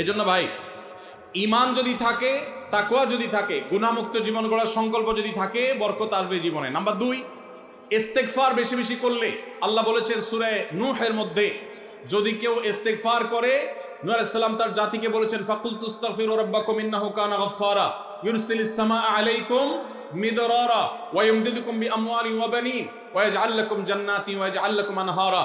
এজন্য ভাই ইমান যদি থাকে তাকুয়া যদি থাকে গুণামুক্ত জীবন গড়ার সংকল্প যদি থাকে, বরকত আসবে জীবনে। নাম্বার দুই ইস্তেকফার বেশি বেশি করলে, আল্লাহ বলেছেন সুরে নূহের মধ্যে, যদি কেউ ইস্তেকফার করে আলাইহিস তার জাতিকে বলেছেন ফাকুল তুস্তাগফিরু রাব্বাকুম ইন্নাহু কানা গাফফারা, ইউরসিলিস সামাআ আলাইকুম মিদরারা, ওয়া ইমদিদুকুম বিআমওয়ালিন ওয়া বানিন, ওয়া ইয়াজআল লাকুম জান্নাতিন ওয়া ইয়াজআল লাকুম আনহারা।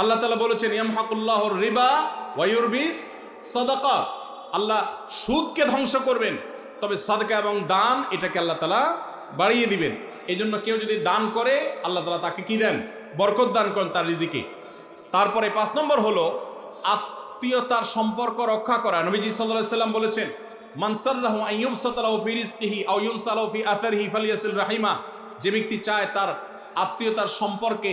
আল্লাহ তালা বলেছেন ইয়ামহাকুল্লাহর রিবা ওয়ায়ুরবিস সদাকা। আল্লাহ সুদকে ধ্বংস করবেন, তবে সাদকা এবং দান এটাকে আল্লাহ তালা বাড়িয়ে দিবেন। এই জন্য কেউ যদি দান করে, আল্লাহ তালা তাকে কি দেন? বরকত দান করেন তার রিজিকে। তারপরে পাঁচ নম্বর হলো, আত্মীয়তার সম্পর্ক রক্ষা করা। নবীজি সাল্লাহ সাল্লাম বলেছেন মানসাল্লাহু আইয়ুব সাতালাহু ফি রিজকিহি আও ইউনসালাহু ফি আথারিহি ফালিয়াসিল রাহিমা যে ব্যক্তি চায় তার আত্মীয়তার সম্পর্কে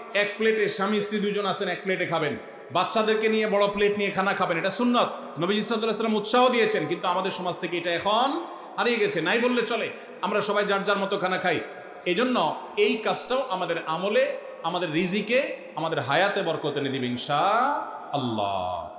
এক প্লেটে স্বামী স্ত্রী দুজন আছেন, এক প্লেটে খাবেন। বাচ্চাদেরকে নিয়ে, বড় প্লেট নিয়ে খানা খাবেন। এটা সুন্নত। নবীজি সাল্লাম উৎসাহ দিয়েছেন, কিন্তু আমাদের সমাজ থেকে এটা এখন হারিয়ে গেছে। নাই বললে চলে। আমরা সবাই যার যার মতো খানা খাই। এই জন্য এই কাজটাও আমাদের আমলে, আমাদের রিজিকে, আমাদের হায়াতে বরকত এনে দিবে ইনশা আল্লাহ